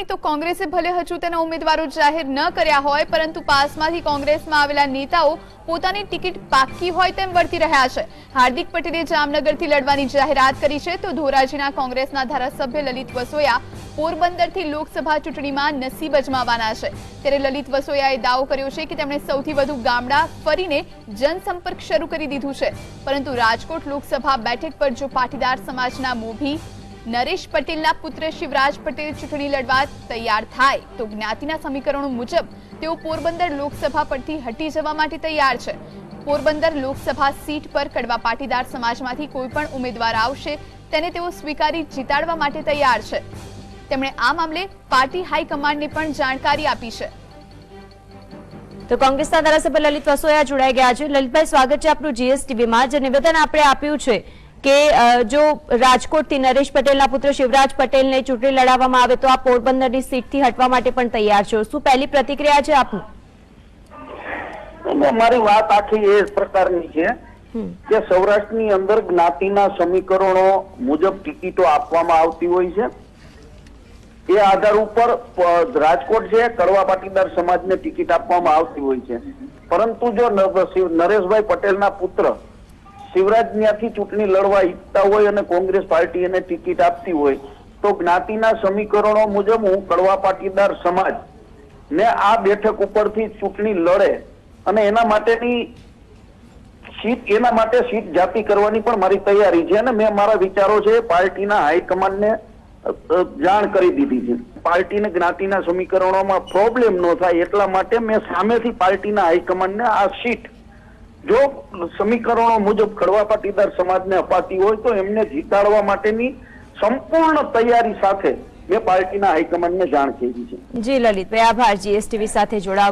નહીં તો કોંગ્રેસે ભલે હજુ તેના ઉમેદવારો જાહેર ન કર્યા હોય, પરંતુ પાસમાંથી કોંગ્રેસમાં આવેલા નેતાઓ પોતાની ટિકિટ પાકી હોય તેમ વર્તી રહ્યા છે. હાર્દિક પટેલે જામનગરથી લડવાની જાહેરાત કરી છે, તો ધોરાજીના કોંગ્રેસના ધારાસભ્ય લલિત વસોયા પોરબંદરથી લોકસભા ચૂંટણીમાં નસીબ અજમાવાના છે. ત્યારે લલિત વસોયાએ દાવો કર્યો છે કે તેમણે સૌથી વધુ ગામડા ફરીને જનસંપર્ક શરૂ કરી દીધું છે. પરંતુ રાજકોટ લોકસભા બેઠક પર જો પાટીદાર સમાજના મોભી નરેશ પટેલના પુત્ર શિવરાજ પટેલ ચૂંટણી લડવા તૈયાર થાય તો જ્ઞાતિના સમીકરણો મુજબ તેઓ પોરબંદર લોકસભા પરથી હટી જવા માટે તૈયાર છે. પોરબંદર લોકસભા સીટ પર કડવા પાટીદાર સમાજમાંથી કોઈ પણ ઉમેદવાર આવશે તેને તેઓ સ્વીકારી જીતાડવા માટે તૈયાર છે. તેમણે આ મામલે પાર્ટી હાઈકમાન્ડને પણ જાણકારી આપી છે. તો કોંગ્રેસના ધારાસભ્ય લલિત વસોયા જોડાઈ ગયા છે. લલિતભાઈ, સ્વાગત છે આપનું જીએસટીવીમાં જે નિવેદન આપણે આપ્યું છે કે જો રાજકોટથી નરેશ પટેલના પુત્ર શિવરાજ પટેલને ચૂંટણી લડાવવામાં આવે તો આ પોરબંદરની સીટથી હટવા માટે પણ તૈયાર છો. શું પહેલી પ્રતિક્રિયા છે આપનું? મારી વાત આખી એ પ્રકારની છે કે સૌરાષ્ટ્રની અંદર જ્ઞાતિના સમીકરણો મુજબ ટિકિટો આપવામાં આવતી હોય છે. એ આધાર ઉપર રાજકોટ છે કડવા પાટીદાર સમાજને ટિકિટ આપવામાં આવતી હોય છે. પરંતુ જો નરેશભાઈ પટેલના પુત્ર શિવરાજ ત્યાંથી ચૂંટણી લડવા ઈચ્છતા હોય અને કોંગ્રેસ પાર્ટી એને ટિકિટ આપતી હોય, તો જ્ઞાતિના સમીકરણો મુજબ હું કડવા પાટીદાર સમાજ ને આ બેઠક ઉપરથી ચૂંટણી લડે અને એના માટેની સીટ, એના માટે સીટ જાતિ કરવાની પણ મારી તૈયારી છે અને મેં મારા વિચારો છે પાર્ટીના હાઈકમાન્ડને જાણ કરી દીધી છે. પાર્ટીને જ્ઞાતિના સમીકરણોમાં પ્રોબ્લેમ ન થાય એટલા માટે મેં સામેથી પાર્ટીના હાઈકમાન્ડને આ સીટ જો સમીકરણો મુજબ કડવા પાટીદાર સમાજને અપાતી હોય તો એમને જીતાડવા માટેની સંપૂર્ણ તૈયારી સાથે મેં પાર્ટીના હાઈકમાન્ડને જાણ કરી છે. જી, લલિતભાઈ, આભાર. જીએસટીવી સાથે જોડાવા.